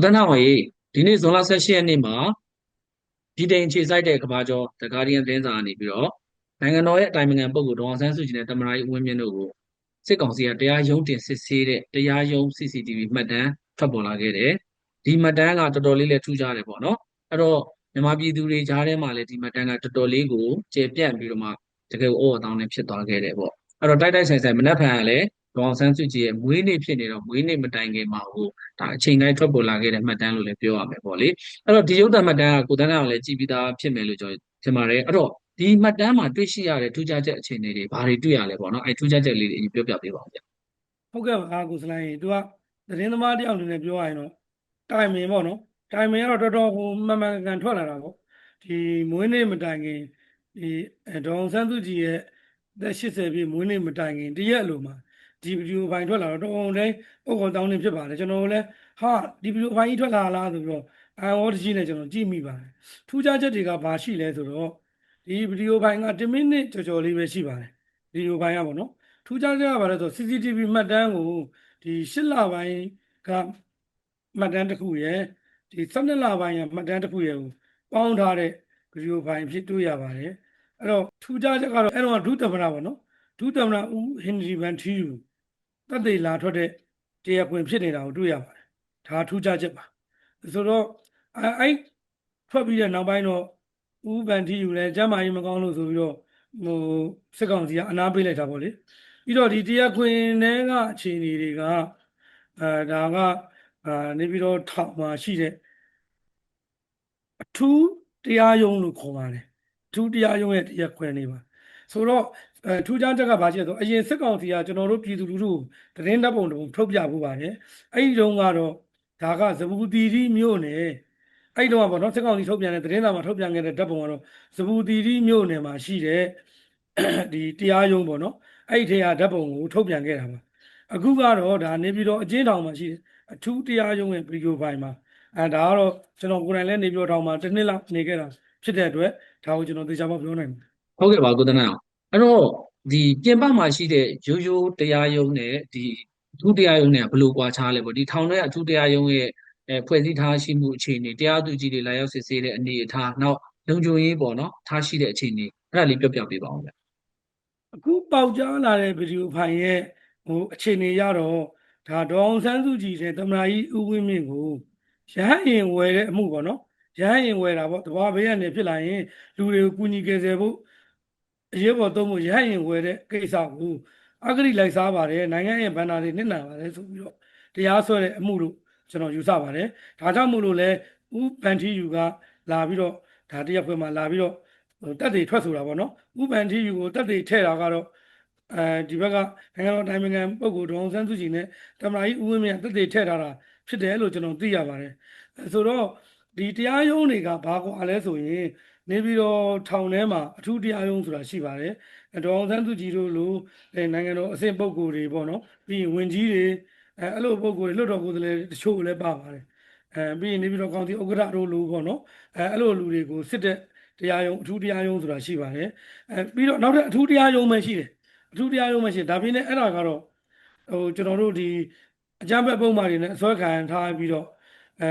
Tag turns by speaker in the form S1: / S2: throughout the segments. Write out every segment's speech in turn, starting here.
S1: ကိုတန်းထောင်ရေဒီနေ့ဇွန်လ18ရက်နေ့မှာဒီတိန်ခြေစိုက်တဲ့ကဘာကျော် The Guardian သတင်းစာကနေပြီးတော့နိုင်ငံတော်ရဲ့အတိုင်ပင်ခံပုဂ္ဂိုလ်ဒေါအောင်ဆန်းစုကြည်နဲ့တမန်တော်ကြီးဦးဝင်းမြင့်တို့ကိုစစ်ကောင်စီကတရားရုံးတင်စစ်ဆေးတဲ့တရားရုံး CCTV မှတ်တမ်းထွက်ပေါ်လာခဲ့တယ်ဒီမှတ်တမ်းကတော်တော်လေးလည်းထူးခြားတယ်ပေါ့နော်အဲ့တော့မြန်မာပြည်သူတွေကြားထဲမှာလည်းဒီမှတ်တမ်းကတော်တော်လေးကိုကျေပြန့်ပြီးတော့မှတကယ်ကိုအော်အတောင်းနဲ့ဖြစ်သွားခဲ့တယ်ပေါ့အဲ့တော့တိုက်တိုက်ဆိုင်ဆိုင်မနှက်ဖန်ကလည်း ဒေါအောင်ဆန်းစုကြည်ရဲ့မွေးနေ့ဖြစ်နေတော့မွေးနေ့မတိုင်ခင်မှာဟိုဒါအချိန်တိုင်းထွက်ပေါ်လာခဲ့တဲ့မှတ်တမ်းလို့လည်းပြောရမယ်ပေါ့လေအဲ့တော့ဒီရုပ်သံမှတ်တမ်းကကိုတန်းအောင်လည်းကြည်ပြီးသားဖြစ်မယ်လို့ကျွန်တော်ထင်ပါတယ်အဲ့တော့ဒီမှတ်တမ်းမှာတွေ့ရှိရတဲ့ထူးခြားချက်အခြေအနေတွေဘာတွေတွေ့ရလဲပေါ့နော်အဲ့ထူးခြားချက်လေးတွေအရင်ပြောပြပေးပါဦးဗျ
S2: ဟုတ်ကဲ့ပါကိုစလိုင်းသူကသတင်းသမားတယောက်အနေနဲ့ပြောရရင်တော့တိုင်မင်ပေါ့နော်တိုင်မင်ကတော့တော်တော်ဟိုမှန်မှန်ကန်ထွက်လာတာပေါ့ဒီမွေးနေ့မတိုင်ခင်ဒီဒေါအောင်ဆန်းစုကြည်ရဲ့သက်80ပြည့်မွေးနေ့မတိုင်ခင်တရက်အလိုမှာ ဒီဗီဒီယိုဖိုင်ထွက်လာတော့တော်အောင်တိုင်းပုံကောင်တောင်းနေဖြစ်ပါတယ်ကျွန်တော်လည်းဟာဒီဗီဒီယိုဖိုင်ကြီးထွက်လာလားဆိုပြီးတော့အန်ဝေါ်တကြီးနဲ့ကျွန်တော်ကြည့်မိပါတယ်ထူးခြားချက်တွေကဘာရှိလဲဆိုတော့ဒီဗီဒီယိုဖိုင်က10မိနစ်ကျော်ကျော်လေးပဲရှိပါတယ်ဗီဒီယိုဖိုင်ကပေါ့နော်ထူးခြားချက်ကဘာလဲဆို CCTV မှတ်တမ်းကိုဒီ၈လပိုင်းကမှတ်တမ်းတစ်ခုရယ်ဒီ12လပိုင်းကမှတ်တမ်းတစ်ခုရယ်ကိုပေါင်းထားတဲ့ဗီဒီယိုဖိုင်ဖြစ်တွေ့ရပါတယ်အဲ့တော့ထူးခြားချက်ကတော့အဲ့တော့ဒုသမ္မတပေါ့နော်ဒုသမ္မတဦးဟင်နရီဗန်ထီယူ တက်သေးလာထွက်တဲ့တရားခွင်ဖြစ်နေတာကိုတွေ့ရပါတယ်ဒါထူးခြားချက်ပါဆိုတော့အဲ့အဲ့ထွက်ပြီးတဲ့နောက်ပိုင်းတော့ဦးဗန်ထီယူလည်းကျမ်းမာရေးမကောင်းလို့ဆိုပြီးတော့ဟိုစစ်ကောင်စီကအနားပေးလိုက်တာပေါ့လေပြီးတော့ဒီတရားခွင်ထဲကအခြေအနေတွေကအဲဒါကအာနေပြီးတော့ထောင်မှာရှိတဲ့အထူးတရားရုံးလို့ခေါ်ပါတယ်အထူးတရားရုံးရဲ့တရားခွင်နေပါဆိုတော့ အဲထူးခြားချက်ကဘာရှိလဲဆိုအရင်စစ်ကောင်စီကကျွန်တော်တို့ပြည်သူလူထုကိုသတင်းတပ်ပုံတုံထုတ်ပြဖို့ပါတယ်အဲ့ဒီတုန်းကတော့ဒါကဇဘူတီရီမြို့နယ်အဲ့ဒီတုန်းကပေါ့နော်စစ်ကောင်စီထုတ်ပြန်တဲ့သတင်းစာမှာထုတ်ပြန်ခဲ့တဲ့တပ်ပုံကတော့ဇဘူတီရီမြို့နယ်မှာရှိတဲ့ဒီတရားရုံးပေါ့နော်အဲ့ဒီထဲကဓာတ်ပုံကိုထုတ်ပြန်ခဲ့တာပါအခုကတော့ဒါနေပြီးတော့အကျဉ်းထောင်မှာရှိတယ်အထူးတရားရုံးရဲ့ဗီဒီယိုဖိုင်မှာအဲဒါကတော့ကျွန်တော်ကိုယ်တိုင်လည်းနေပြီးတော့ထောင်မှာတစ်နှစ်လောက်နေခဲ့တာဖြစ်တဲ့အတွက်ဒါကိုကျွန်တော်သေချာမပြောနိုင်ဘူး
S1: ဟုတ်ကဲ့ပါကိုတန်း အောင်အဲ့တော့ဒီပြင်ပမှာရှိတဲ့ရိုးရိုးတရားရုံးနဲ့ဒီအထူးတရားရုံးနဲ့ဘယ်လိုကွာခြားလဲပေါ့ဒီထောင်ထဲကအထူးတရားရုံးရဲ့အဲဖွဲ့စည်းထားရှိမှုအခြေအနေတရားသူကြီးတွေလာရောက်စစ်ဆေးတဲ့အနေအထားနောက်လုံခြုံရေးပေါ့နော်ထားရှိတဲ့အခြေအနေအဲ့ဒါလေးပြောပြပေးပါဦးဗျ
S2: အခုပေါက်ကြားလာတဲ့ဗီဒီယိုဖိုင်ရဲ့ဟိုအခြေအနေရတော့ဒါဒေါအောင်ဆန်းစုကြည်တဲ့သမ္မတကြီးဦးဝင်းမြင့်ကိုရဟန်းရင်ဝယ်တဲ့အမှုပေါ့နော်ရဟန်းရင်ဝယ်တာပေါ့တဘာဘေးကနေဖြစ်လာရင်လူတွေကိုကူညီကယ်ဆယ်ဖို့ အရေးပေါ်သုံးဖို့ရဟန်းရင်ဝယ်တဲ့ကိစ္စကိုအဂတိလိုက်စားပါတယ်နိုင်ငံရဲ့ဗန္နာတွေနစ်နာပါတယ်ဆိုပြီးတော့တရားစွဲတဲ့အမှုလို့ကျွန်တော်ယူဆပါတယ်ဒါကြောင့်မို့လို့လဲဦးပန်တီယူကလာပြီးတော့ဒါတရားခွင်မှာလာပြီးတော့ဟိုတက်တွေထွက်ဆိုတာပေါ့နော်ဥပန်တီယူကိုတက်တွေထဲ့တာကတော့အဲဒီဘက်ကနိုင်ငံတော်တိုင်းနိုင်ငံပုဂ္ဂိုလ်ဒေါအောင်ဆန်းစုကြည်နဲ့တမန်ကြီးဦးဝင်းမြတ်တက်တွေထဲ့ထားတာဖြစ်တယ်လို့ကျွန်တော်သိရပါတယ်အဲဆိုတော့ဒီတရားရုံးတွေကဘာကွာလဲဆိုရင် နေပြီးတော့ထောင်ထဲမှာအထူးတရားရုံးဆိုတာရှိပါတယ်အဲဒေါအောင်ဆန်းစုကြည်တို့လိုအဲနိုင်ငံတော်အဆင့်ပုဂ္ဂိုလ်တွေပေါ့နော်ပြီးရင်ဝင်ကြီးတွေအဲအဲ့လိုပုဂ္ဂိုလ်တွေလွတ်တော်ကိုယ်စားလှယ်တချို့လည်းပါပါတယ်အဲပြီးရင်နေပြီးတော့ကောင်စီဥက္ကဋ္ဌတို့လိုပေါ့နော်အဲအဲ့လိုလူတွေကိုစစ်တဲ့တရားရုံးအထူးတရားရုံးဆိုတာရှိပါတယ်အဲပြီးတော့နောက်ထပ်အထူးတရားရုံးပဲရှိတယ်အထူးတရားရုံးပဲရှိတယ်ဒါပြင်နဲ့အဲ့ဒါကတော့ဟိုကျွန်တော်တို့ဒီအကြမ်းဖက်ပုံမှန်တွေနဲ့အစွဲခံထားပြီးတော့အဲ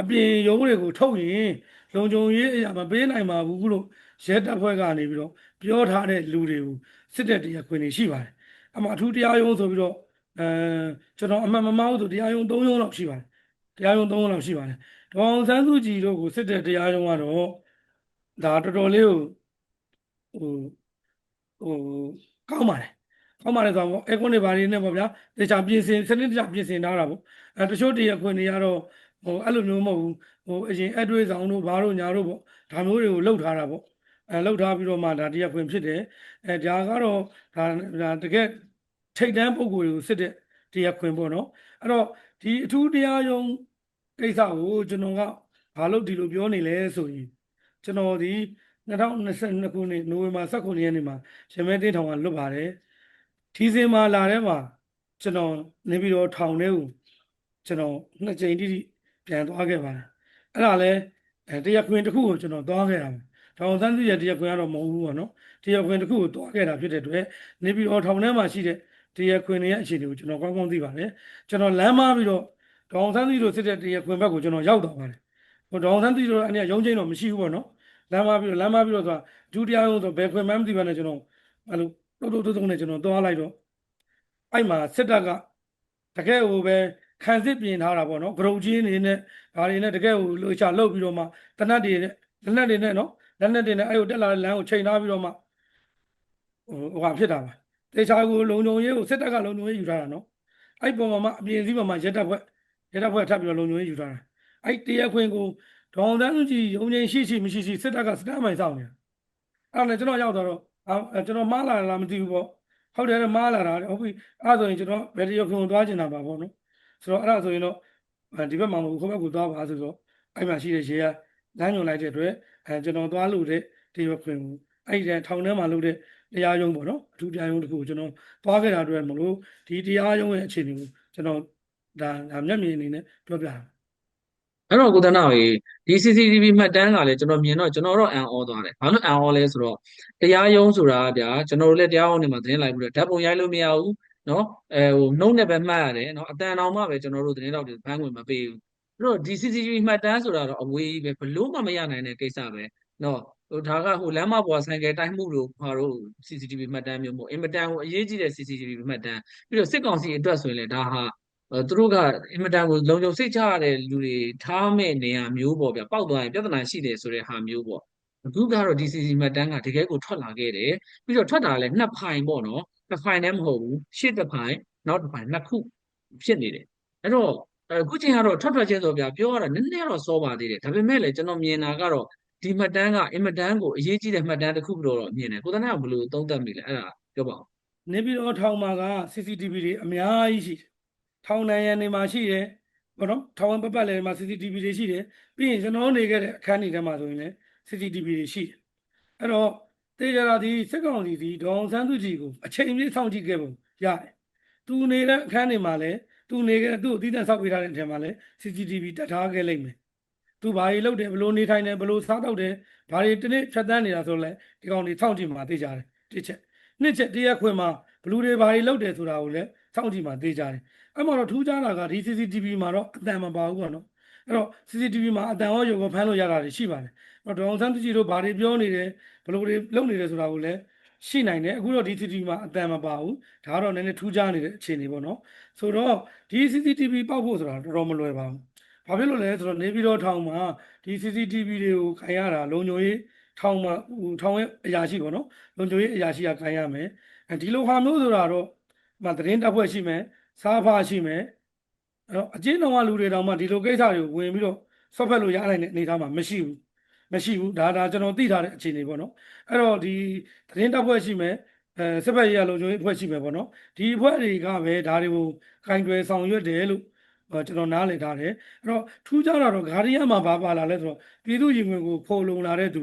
S2: အပြင်ရုံးတွေကိုထုတ်ရင် လုံခြုံရေးအရာမပေးနိုင်ပါဘူးလို့ရဲတပ်ဖွဲ့ကနေပြီးတော့ပြောထားတဲ့လူတွေကိုစစ်တဲ့တရားခွင်တွေရှိပါတယ်အမှအထူးတရားရုံးဆိုပြီးတော့အဲကျွန်တော်အမှန်မမှားဘူးဆိုတရားရုံး၃ရုံးလောက်ရှိပါတယ်တရားရုံး၃ရုံးလောက်ရှိပါတယ်ဒေါအောင်ဆန်းစုကြည်တို့ကိုစစ်တဲ့တရားရုံးကတော့ဒါတော်တော်လေးကိုဟိုဟိုကောင်းပါတယ်ကောင်းပါတယ်ဆိုတော့အဲကွန်တွေဘာတွေနဲ့ပေါ့ဗျာတခြားပြင်ဆင်စနစ်တကျပြင်ဆင်ထားတာပေါ့အဲတချို့တရားခွင်တွေကတော့ ဟိုအဲ့လိုမျိုးမဟုတ်ဘူးဟိုအရင်အတွေ့ဆောင်တို့ဘာတို့ညာတို့ပေါ့ဒါမျိုးတွေကိုလှုပ်ထားတာပေါ့အဲလှုပ်ထားပြီးတော့မှဒါတရားခွင်ဖြစ်တယ်အဲဒါကတော့ဒါဒါတကယ်ထိတ်တန်းပုံကိုယ်တွေကိုစစ်တဲ့တရားခွင်ပေါ့နော်အဲ့တော့ဒီအထူးတရားရုံးကိစ္စကိုကျွန်တော်ကဘာလို့ဒီလိုပြောနေလဲဆိုရင်ကျွန်တော်ဒီ2022ခုနှစ်နိုဝင်ဘာ19ရက်နေ့မှာရမဲတင်းထောင်ကလွတ်ပါတယ်ထီစင်မှာလာတဲ့မှာကျွန်တော်နေပြီးတော့ထောင်ထဲကိုကျွန်တော်နှစ်ကြိမ်တိတိ ပြန်သွားခဲ့ပါတယ်အဲ့ဒါလဲအဲတရားခွင်တစ်ခုကိုကျွန်တော်သွားခဲ့တာပါထောင်သန်းသူရဲ့တရားခွင်ကတော့မဟုတ်ဘူးပေါ့နော်တရားခွင်တစ်ခုကိုသွားခဲ့တာဖြစ်တဲ့အတွက်နေပြီးတော့ထောင်ထဲမှာရှိတဲ့တရားခွင်ရဲ့အခြေအနေကိုကျွန်တော်ကောင်းကောင်းသိပါတယ်ကျွန်တော်လမ်းမပြီးတော့ဒေါအောင်ဆန်းသီတို့စစ်တဲ့တရားခွင်ဘက်ကိုကျွန်တော်ရောက်တော့ပါတယ်ဟိုဒေါအောင်ဆန်းသီတို့အနေနဲ့ရုံးချင်းတော့မရှိဘူးပေါ့နော်လမ်းမပြီးတော့လမ်းမပြီးတော့ဆိုတာဒုတိယရုံးဆိုဘယ်ခွင်မှမသိပါနဲ့ကျွန်တော်အဲ့လိုတုတ်တုတ်တုတ်တုတ်နဲ့ကျွန်တော်သွားလိုက်တော့အဲ့မှာစစ်တပ်ကတကယ်ဟိုပဲ ခံစစ်ပြင်ထားတာပေါ့နော်ဂရုကြီးအနေနဲ့ဒါတွေနဲ့တကယ်ဟိုလှချလှုပ်ပြီးတော့မှတနတ်တွေနဲ့လက်နက်တွေနဲ့နော်လက်နက်တွေနဲ့အဲ့ဟိုတက်လာတဲ့လမ်းကိုချိန်ထားပြီးတော့မှဟိုဟိုဟာဖြစ်တာပါတေချာကိုလုံုံရေးကိုစစ်တပ်ကလုံုံရေးယူထားတာနော်အဲ့ပုံမှာမှအပြင်စည်းမှာမှရက်တပ်ဖွဲ့ရက်တပ်ဖွဲ့ထပ်ပြီးတော့လုံုံရေးယူထားတာအဲ့တရားခွင်ကိုဒေါအောင်ဆန်းစုကြည်ရုံးချင်းရှိရှိမရှိရှိစစ်တပ်ကစတမ်းမိုင်ဆောင်နေတာအဲ့ဒါနဲ့ကျွန်တော်ရောက်တော့အာကျွန်တော်မားလာလားမသိဘူးပေါ့ဟုတ်တယ်မားလာတာဟုတ်ပြီအဲ့ဒါဆိုရင်ကျွန်တော်ဘယ်တရားခွင်ကိုသွားကျင်တာပါပေါ့နော် ဆိုတော့အဲ့ဒါဆိုရင်တော့ဒီဘက်မှာမဟုတ်ဟိုဘက်ကိုသွားပါဆိုတော့အဲ့မှာရှိတဲ့ရေကလမ်းညွန်လိုက်တဲ့အတွက်အဲကျွန်တော်သွားလို့တဲ့တရားခွင်ကိုအဲ့ဒီထောင်ထဲမှာလို့တဲ့တရားရုံးပေါ့နော်အထူးတရားရုံးတစ်ခုကိုကျွန်တော်သွားခဲ့တာအတွက်မလို့ဒီတရားရုံးရဲ့အခြေအနေကိုကျွန်တော်ဒါဒါမျက်မြင်အနေနဲ့ပြောပြတာ
S1: အဲ့တော့ကိုသနာရေဒီ CCTV မှတ်တမ်းကလည်းကျွန်တော်မြင်တော့ကျွန်တော်တော့အံ့ဩသွားတယ်။ဘာလို့အံ့ဩလဲဆိုတော့တရားရုံးဆိုတာဗျာကျွန်တော်တို့လည်းတရားရုံးတွေမှာသတင်းလိုက်ပြီးတော့ဓာတ်ပုံရိုက်လို့မရဘူး နော်အဲဟိုနှုတ်နဲ့ပဲမှတ်ရတယ်နော်အတန်တော်မှပဲကျွန်တော်တို့သတင်းတောက်တွေဘန်းဝင်မပေးဘူး။အဲ့တော့ဒီ CCTV မှတ်တမ်းဆိုတာတော့အဝေးကြီးပဲဘလို့မှမရနိုင်တဲ့ကိစ္စပဲနော်ဟိုဒါကဟိုလမ်းမပေါ်ဆိုင်ကယ်တိုင်းမှုလို့ဘာလို့ CCTV မှတ်တမ်းမျိုးမဟုတ်အင်မတန်ဟိုအရေးကြီးတဲ့ CCTV မှတ်တမ်းပြီးတော့စစ်ကောင်စီအတွက်ဆိုရင်လည်းဒါဟာအဲသူတို့ကအင်မတန်ကိုလုံခြုံစိတ်ချရတဲ့လူတွေထားမဲ့နေရာမျိုးပေါ့ဗျာပောက်သွားရင်ပြဿနာရှိတယ်ဆိုတဲ့ဟာမျိုးပေါ့ အခုကတော့ DCC မှတ်တမ်းကတကယ်ကိုထွက်လာခဲ့တယ်ပြီးတော့ထွက်တာလည်းနှစ်ဖိုင်ပေါ့နော်တစ်ဖိုင်လည်းမဟုတ်ဘူးရှစ်တစ်ဖိုင်နောက်တစ်ဖိုင်နှစ်ခုဖြစ်နေတယ်အဲ့တော့အခုချိန်ကတော့ထွက်ထွက်ချင်းဆိုဗျာပြောရတာနည်းနည်းတော့စောပါသေးတယ်ဒါပေမဲ့လည်းကျွန်တော်မြင်တာကတော့ဒီမှတ်တမ်းကအင်မတန်ကိုအရေးကြီးတဲ့မှတ်တမ်းတစ်ခုလို့တော့မြင်တယ်ကိုသနာကဘယ်လိုသုံးသပ်မိလဲအဲ့ဒါပြောပါဦး
S2: နေပြည်တော်ထောင်မှာက CCTV တွေအများကြီးရှိတယ်ထောင်နိုင်ရန်နေမှာရှိတယ်ဘောနော်ထောင်ပတ်ပတ်လည်းမှာ CCTV တွေရှိတယ်ပြီးရင်ကျွန်တော်နေခဲ့တဲ့အခန်းတွေထဲမှာဆိုရင်လည်း CCTV တွေရှိတယ်အဲ့တော့တေကြရာဒီစစ်ကောင်စီဒီဒေါအောင်ဆန်းစုကြည်ကိုအချိန်ကြီးစောင့်ကြည့်ခဲ့ပုံရတယ်သူနေတဲ့အခန်းတွေမှာလည်းသူနေခဲ့သူ့အသီးသန့်ဆောက်ပေးထားတဲ့အထက်မှာလည်း CCTV တက်ထားခဲ့လိမ့်မယ်သူဘာတွေလုပ်တယ်ဘယ်လိုနေထိုင်တယ်ဘယ်လိုစားတော့တယ်ဘာတွေတနေ့ဖြတ်တန်းနေတာဆိုလဲဒီကောင်တွေစောင့်ကြည့်မှာသိကြတယ်တစ်ချက်နှစ်ချက်တရားခွင်မှာဘလူတွေဘာတွေလုပ်တယ်ဆိုတာကိုလည်းစောင့်ကြည့်မှာသိကြတယ်အဲ့မှာတော့ထူးခြားတာကဒီ CCTV မှာတော့အတန်မပါဘူးပေါ့နော်အဲ့တော့ CCTV မှာအတန်ရောရုပ်ရောဖမ်းလို့ရတာတွေရှိပါတယ်အဲ့တော့ ဒေါအောင်ဆန်းစုကြည်တို့ဘာတွေပြောနေတယ်ဘလူတွေလုပ်နေတယ်ဆိုတာကိုလည်းရှိနိုင်တယ်အခုတော့ဒီ CCTV မှာအတန်မပါဘူးဒါကတော့နည်းနည်းထူးခြားနေတဲ့အခြေအနေပေါ့နော်ဆိုတော့ဒီ CCTV ပောက်ဖို့ဆိုတာတော်တော်မလွယ်ပါဘူးဘာဖြစ်လို့လဲဆိုတော့နေပြည်တော်ထောင်မှာဒီ CCTV တွေကိုခိုင်ရတာလုံခြုံရေးထောင်မှာဟိုထောင်ရဲ့အရာရှိပေါ့နော်လုံခြုံရေးအရာရှိကခိုင်ရမယ်အဲဒီလိုဟာမျိုးဆိုတာတော့မှသတင်းတပ်ဖွဲ့ရှိမယ်စားဖားရှိမယ်အဲ့တော့အကျဉ်းတော်ကလူတွေတောင်မှဒီလိုကိစ္စတွေကိုဝင်ပြီးတော့ဆွတ်ဖက်လို့ရနိုင်တဲ့အနေအထားမှာမရှိဘူး မရှိဘူးဒါဒါကျွန်တော်သိထားတဲ့အခြေအနေပေါ့နော်အဲ့တော့ဒီသတင်းတပ်ဖွဲ့ရှိမယ်အဲစစ်ဘက်ရေးရလုံခြုံရေးအဖွဲ့ရှိမယ်ပေါ့နော်ဒီအဖွဲ့တွေကပဲဒါတွေကိုကင်တွယ်ဆောင်ရွက်တယ်လို့ဟောကျွန်တော်နားလည်ထားတယ်အဲ့တော့ထူးခြားတာတော့ဂါရီယာမှာဘာပါလာလဲဆိုတော့ပြည်သူရင်ဝင်ကိုဖုံလုံလာတဲ့သူ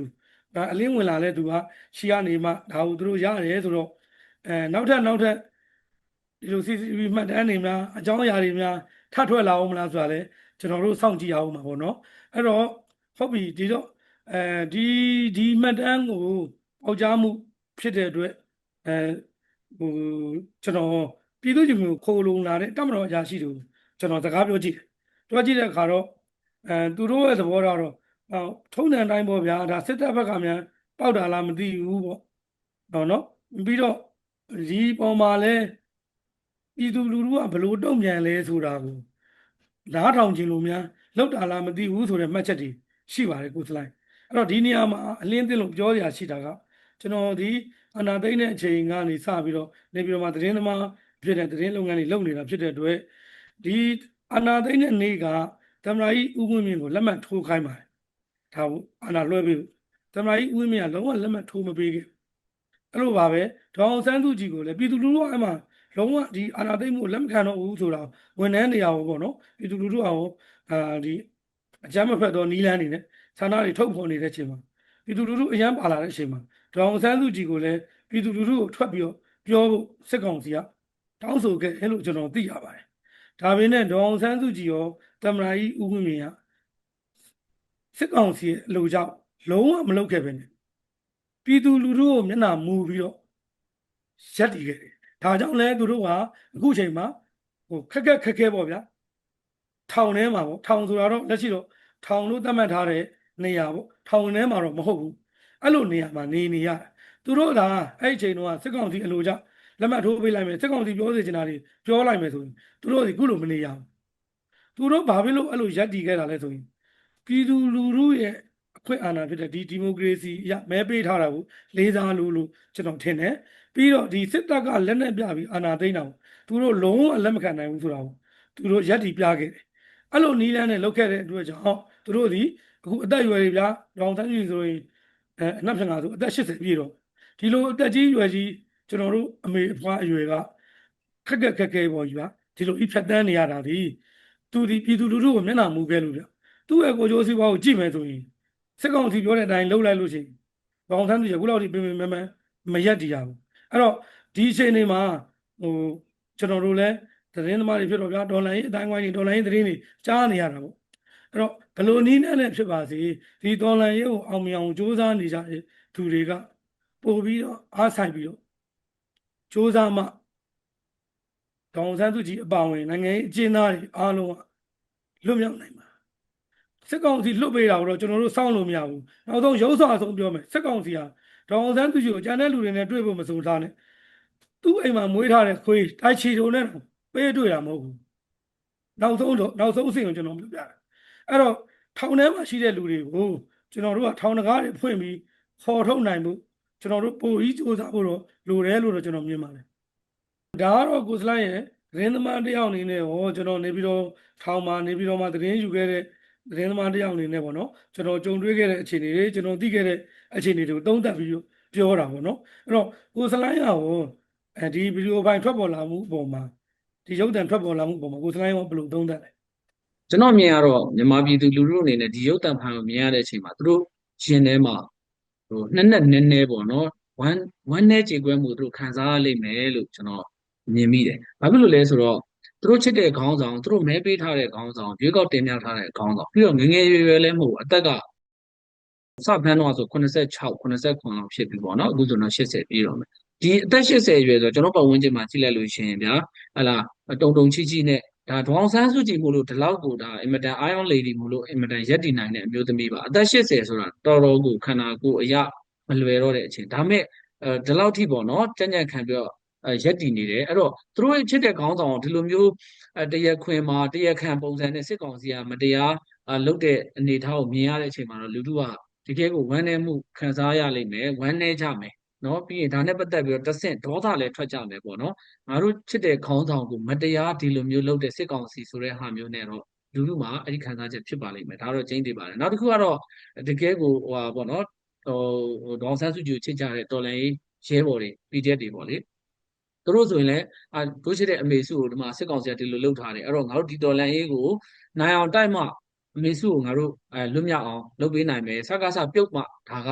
S2: ဒါအလင်းဝင်လာတဲ့သူကရှီကနေမှဒါကိုသူတို့ရတယ်ဆိုတော့အဲနောက်ထပ်နောက်ထပ်ဒီလို CCTV မှတ်တမ်းတွေများအကြောင်းအရာတွေများထပ်ထွက်လာအောင်မလားဆိုတာလဲကျွန်တော်တို့စောင့်ကြည့်ရအောင်ပါပေါ့နော်အဲ့တော့ဟုတ်ပြီဒီတော့ အဲဒီဒီမှတ်တမ်းကိုပေါက်ကြားမှုဖြစ်တဲ့အတွက်အဲဟိုကျွန်တော်ပြည်သူ့ရင်ဝင်ကိုခိုးလုံလာတဲ့တမတော်အရာရှိတွေကိုကျွန်တော်စကားပြောကြည့်တယ်ပြောကြည့်တဲ့အခါတော့အဲသူတို့ရဲ့သဘောထားတော့အော်ထုံးတဲ့အတိုင်းပေါ့ဗျာဒါစစ်တပ်ဘက်ကမြန်ပေါက်တာလားမသိဘူးပေါ့တော့နော်ပြီးတော့ဒီပေါ်မှာလဲပြည်သူလူထုကဘလို့တုံ့ပြန်လဲဆိုတာကိုလားထောင်ခြင်းလို့များလောက်တာလားမသိဘူးဆိုတဲ့မှတ်ချက်တွေရှိပါတယ်ကိုစလိုက် အဲ့တော့ဒီနေရာမှာအလင်းသင်းလို့ပြောရရှိတာကကျွန်တော်ဒီအနာသိမ့်တဲ့အချိန်ကနေစပြီးတော့နေပြည်တော်မှာသတင်းသမားဖြစ်တဲ့သတင်းလုပ်ငန်းတွေလုပ်နေတာဖြစ်တဲ့အတွက်ဒီအနာသိမ့်တဲ့နေ့ကသမရာကြီးဥပွင့်မြင့်ကိုလက်မှတ်ထိုးခိုင်းပါတယ်ဒါကိုအနာလွှဲပေးသမရာကြီးဥပွင့်မြင့်ကလုံးဝလက်မှတ်ထိုးမပေးခဲ့အဲ့လိုပါပဲဒေါအောင်ဆန်းစုကြည်ကိုလည်းပြည်သူလူထုကအဲ့မှာလုံးဝဒီအာနာသိမ့်မှုကိုလက်မခံတော့ဘူးဆိုတာဝန်ထမ်းနေရာကိုပေါ့နော်ပြည်သူလူထုအောင်အာဒီအကြမ်းမဖက်တော့နီးလန်းနေနဲ့ ဆန္ဒတွေထုတ်ဖော်နေတဲ့အချိန်မှာပြည်သူလူထုအရန်ပါလာတဲ့အချိန်မှာဒေါအောင်ဆန်းစုကြည်ကိုလည်းပြည်သူလူထုကိုထွက်ပြီးတော့ပြောဖို့စစ်ကောင်စီကတောင်းဆိုခဲ့အဲ့လိုကျွန်တော်သိရပါတယ်ဒါပေမဲ့ဒေါအောင်ဆန်းစုကြည်ရောတမရာကြီးဦးဝင်းမြင့်ကစစ်ကောင်စီရဲ့အလိုကြောင့်လုံးဝမလုပ်ခဲ့ပဲနဲ့ပြည်သူလူထုကိုမျက်နှာမူပြီးတော့ရက်တည်ခဲ့တယ်ဒါကြောင့်လဲသူတို့ကအခုချိန်မှာဟိုခက်ခက်ခက်ခဲပေါ့ဗျာထောင်ထဲမှာပေါ့ထောင်ဆိုတာတော့လက်ရှိတော့ထောင်လို့သတ်မှတ်ထားတဲ့ နေရာပေါ့ထောင်ထဲမှာတော့မဟုတ်ဘူးအဲ့လိုနေရာမှာနေနေရတယ်သူတို့ကအဲ့ဒီအချိန်တုန်းကစစ်ကောင်စီအလိုကြလက်မှတ်ထိုးပေးလိုက်မယ်စစ်ကောင်စီပြောစေချင်တာတွေပြောလိုက်မယ်ဆိုရင်သူတို့ဒီခုလိုမနေရဘူးသူတို့ဘာဖြစ်လို့အဲ့လိုရက်တီခဲ့တာလဲဆိုရင်ပြည်သူလူထုရဲ့အခွင့်အာဏာဖြစ်တဲ့ဒီဒီမိုကရေစီအရမဲပေးထားတာကိုလေးစားလို့လို့ကျွန်တော်ထင်တယ်ပြီးတော့ဒီစစ်တပ်ကလက်နက်ပြပြီးအာဏာသိမ်းတာကိုသူတို့လုံးဝလက်မခံနိုင်ဘူးဆိုတာကိုသူတို့ရက်တီပြခဲ့တယ်အဲ့လိုနီးလန်းနဲ့လောက်ခဲ့တဲ့အတွက်ကြောင့်သူတို့ဒီ အခုအသက်အရွယ်တွေဗျာဒေါအောင်ဆန်းစုကြည်ဆိုရင်အဲအနက်ဖြန်ကဆိုအသက်80ပြည့်တော့ဒီလိုအသက်ကြီးရွယ်ကြီးကျွန်တော်တို့အမေအဖွားအရွယ်ကခက်ခက်ခက်ခဲပေါ်ကြီးဗျာဒီလိုဤဖြတ်တန်းနေရတာဒီသူဒီပြည်သူလူထုကိုမျက်နှာမူခဲ့လို့ဗျာသူ့ရဲ့ကိုကြိုးစည်းပွားကိုကြည့်မယ်ဆိုရင်စစ်ကောင်စီပြောတဲ့အတိုင်းလှုပ်လိုက်လို့ရှိရင်ဒေါအောင်ဆန်းစုကြည်ကခုလောက်ထိပြင်ပြင်မမမရက်တည်ရဘူးအဲ့တော့ဒီအချိန်လေးမှာဟိုကျွန်တော်တို့လည်းသတင်းသမားတွေဖြစ်တော့ဗျာဒေါ်လာရေးအတိုင်းဝိုင်းတွေဒေါ်လာရေးသတင်းတွေကြားနေရတာပေါ့ အဲ့တော့ဘလို့နည်းနဲ့လည်းဖြစ်ပါစေဒီတော်လန်ရေးကိုအောင်မြင်အောင်စူးစမ်းနေကြတဲ့သူတွေကပို့ပြီးတော့အားဆိုင်ပြီးတော့စူးစမ်းမှဒေါန်ဆန်းစုကြည်အပါဝင်နိုင်ငံရေးအကျဉ်းသားတွေအားလုံးကလွတ်မြောက်နိုင်မှာစစ်ကောင်စီလွတ်ပေးတာကိုတော့ကျွန်တော်တို့စောင့်လို့မရဘူးနောက်ဆုံးရုပ်ဆောင်အဆုံးပြောမယ်စစ်ကောင်စီဟာဒေါန်ဆန်းသူကြီးကိုကြံတဲ့လူတွေနဲ့တွေ့ဖို့မစိုးထားနဲ့သူ့အိမ်မှာမွေးထားတဲ့ခွေးတိုက်ချီထုံနဲ့ပေးတွေ့တာမဟုတ်ဘူးနောက်ဆုံးတော့နောက်ဆုံးအဆင့်ကိုကျွန်တော်ပြောပြတာ အဲ့တော့ထောင်ထဲမှာရှိတဲ့လူတွေကိုကျွန်တော်တို့ကထောင်တကားတွေဖွင့်ပြီးခေါ်ထုတ်နိုင်မှုကျွန်တော်တို့ပိုပြီးစူးစမ်းဖို့တော့လိုတယ်လို့တော့ကျွန်တော်မြင်ပါတယ်ဒါကတော့ကိုစလိုင်းရဲ့သတင်းသမားတယောက်အနေနဲ့ဟောကျွန်တော်နေပြီးတော့ထောင်မှာနေပြီးတော့မှသတင်းယူခဲ့တဲ့သတင်းသမားတယောက်အနေနဲ့ပေါ့နော်ကျွန်တော်ကြုံတွေ့ခဲ့တဲ့အခြေအနေတွေကျွန်တော်သိခဲ့တဲ့အခြေအနေတွေကိုသုံးသပ်ပြီးတော့ပြောတာပေါ့နော်အဲ့တော့ကိုစလိုင်းကဟောအဲဒီဗီဒီယိုဖိုင်ထွက်ပေါ်လာမှုအပေါ်မှာဒီရုပ်သံထွက်ပေါ်လာမှုအပေါ်မှာကိုစလိုင်းကဘယ်လိုသုံးသပ်လဲ
S1: ကျွန်တော်မြင်ရတော့မြန်မာပြည်သူလူထုအနေနဲ့ဒီရုပ်တံဖန်ကိုမြင်ရတဲ့အချိန်မှာသူတို့ရှင်ထဲမှာဟိုနှစ်နှစ်နဲနဲပေါ့နော်ဝမ်းဝမ်းနဲ့ကြေကွဲမှုသူတို့ခံစားရလိမ့်မယ်လို့ကျွန်တော်မြင်မိတယ်။ဘာဖြစ်လို့လဲဆိုတော့သူတို့ချစ်တဲ့ခေါင်းဆောင်သူတို့မဲပေးထားတဲ့ခေါင်းဆောင်ရွေးကောက်တင်မြှောက်ထားတဲ့ခေါင်းဆောင်ပြီးတော့ငယ်ငယ်ရွယ်ရွယ်လည်းမဟုတ်ဘူးအသက်ကစဖန်းတော့ဆို86 89လောက်ဖြစ်ပြီပေါ့နော်အခုဆိုတော့80ပြည့်တော့မယ်ဒီအသက်80ရွယ်ဆိုတော့ကျွန်တော်ပတ်ဝန်းကျင်မှာကြည့်လိုက်လို့ရှိရင်ဗျာဟလာတုံတုံချီချီနဲ့ ဒါဒေါအောင်ဆန်းစုကြည်မို့လို့ဒီလောက်ကိုဒါအင်မတန် iron lady မို့လို့အင်မတန်ရက်တည်နိုင်တဲ့အမျိုးသမီးပါအသက်80ဆိုတာတော်တော်ကိုခန္ဓာကိုယ်အရမလွယ်တော့တဲ့အချိန်ဒါမဲ့အဲဒီလောက်ထိပေါ့နော်ကြံ့ကြံ့ခံပြီးတော့အဲရက်တည်နေတယ်အဲ့တော့သူတို့ရဲ့ချစ်တဲ့ခေါင်းဆောင်ဒီလိုမျိုးအဲတရက်ခွင်မှာတရက်ခံပုံစံနဲ့စစ်ကောင်စီကမတရားအလုပ်တဲ့အနေအထားကိုမြင်ရတဲ့အချိန်မှာတော့လူတို့ကတကယ်ကိုဝမ်းနည်းမှုခံစားရလိမ့်မယ်ဝမ်းနည်းကြမယ် နော်ပြီးရင်ဒါနဲ့ပတ်သက်ပြီးတော့တဆင့်ဒေါသလည်းထွက်ကြမယ်ပေါ့နော်ငါတို့ချစ်တဲ့ခေါင်းဆောင်ကိုမတရားဒီလိုမျိုးလုပ်တဲ့စစ်ကောင်စီဆိုတဲ့ဟာမျိုးနဲ့တော့လူလူမှာအဲ့ဒီခံစားချက်ဖြစ်ပါလိမ့်မယ်ဒါတော့ကျင်းတည်ပါတယ်နောက်တစ်ခုကတော့တကယ်ကိုဟိုဟာပေါ့နော်ဟိုဒေါအောင်ဆန်းစုကြည်ကိုချစ်ကြတဲ့တော်လန်ရေးရဲဘော်တွေ PDF တွေပေါ့လေသူတို့ဆိုရင်လည်းအာတို့ရှိတဲ့အမေစုကိုဒီမှာစစ်ကောင်စီကဒီလိုလုပ်ထားတယ်အဲ့တော့ငါတို့ဒီတော်လန်ရေးကိုနိုင်အောင်တိုက်မှအမေစုကိုငါတို့အဲလွတ်မြောက်အောင်လုပ်ပေးနိုင်မယ်စကားစပြုတ်မှဒါက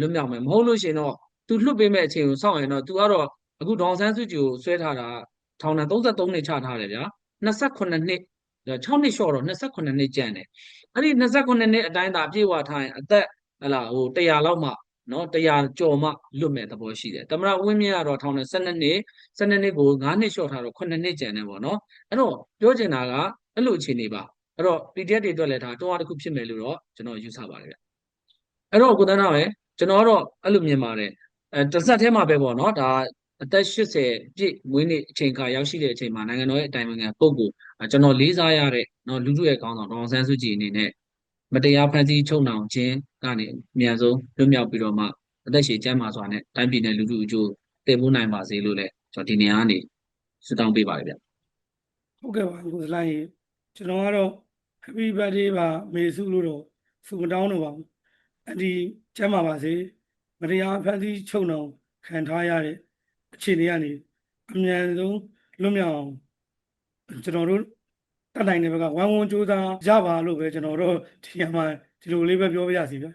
S1: လွတ်မြောက်မယ်မဟုတ်လို့ရှိရင်တော့ သူလွတ်ပေးမဲ့အချိန်ကိုစောင့်ရင်တော့ तू ကတော့အခုဒေါအောင်ဆန်းစုကြည်ကိုဆွဲထားတာထောင်ဒဏ်33နှစ်ချထားတယ်ဗျာ28နှစ်6နှစ်လျှော့တော့28နှစ်ကျန်တယ်အဲ့ဒီ28နှစ်အတိုင်းသာအပြည့်ဝထားရင်အသက်ဟလာဟို100လောက်မှနော်100ကျော်မှလွတ်မဲ့သဘောရှိတယ်တမရဝင်းမြင့်ကတော့ထောင်နဲ့12နှစ်12နှစ်ကို9နှစ်လျှော့ထားတော့9နှစ်ကျန်တယ်ပေါ့နော်အဲ့တော့ပြောချင်တာကအဲ့လိုအခြေအနေပါအဲ့တော့ PDF တွေအတွက်လည်းဒါတွန်းအားတစ်ခုဖြစ်မယ်လို့တော့ကျွန်တော်ယူဆပါတယ်ဗျအဲ့တော့ကိုတန်းတော်ပဲကျွန်တော်ကတော့အဲ့လိုမြင်ပါတယ် အဲတစ်ဆက်တည်းမှာပဲပေါ့နော်ဒါအသက်80ပြည့်မွေးနေ့အချိန်ခါရောက်ရှိတဲ့အချိန်မှာနိုင်ငံတော်ရဲ့အတိုင်ပင်ခံပုဂ္ဂိုလ်ကျွန်တော်လေးစားရတဲ့နော်လူထုရဲ့ကောင်းဆောင်ဒေါအောင်ဆန်းစုကြည်အနေနဲ့မတရားဖန်ဆီးချုပ်နှောင်ခြင်းကနေအများဆုံးလွတ်မြောက်ပြီးတော့မှအသက်ရှည်ကျန်းမာစွာနဲ့တိုင်းပြည်နယ်လူထုအကျိုးတည်ဖို့နိုင်ပါစေလို့လည်းကျွန်တော်ဒီနေရာကနေဆုတောင်းပေးပါတယ်ဗျ
S2: ဟုတ်ကဲ့ပါကိုစလိုင်းရေကျွန်တော်ကတော့ happy birthday ပါမေစုလို့တော့စုမတောင်းတော့ပါဘူးအဒီကျမ်းပါပါစေ မတရားဖန်ဆီးချုပ်နှောင်ခံထားရတဲ့အခြေအနေကနေအမြန်ဆုံးလွတ်မြောက်အောင်ကျွန်တော်တို့တတ်နိုင်တဲ့ဘက်ကဝမ်းဝန်းစူးစမ်းကြပါလို့ပဲကျွန်တော်တို့ဒီမှာဒီလိုလေးပဲပြောပြရစီဗျာ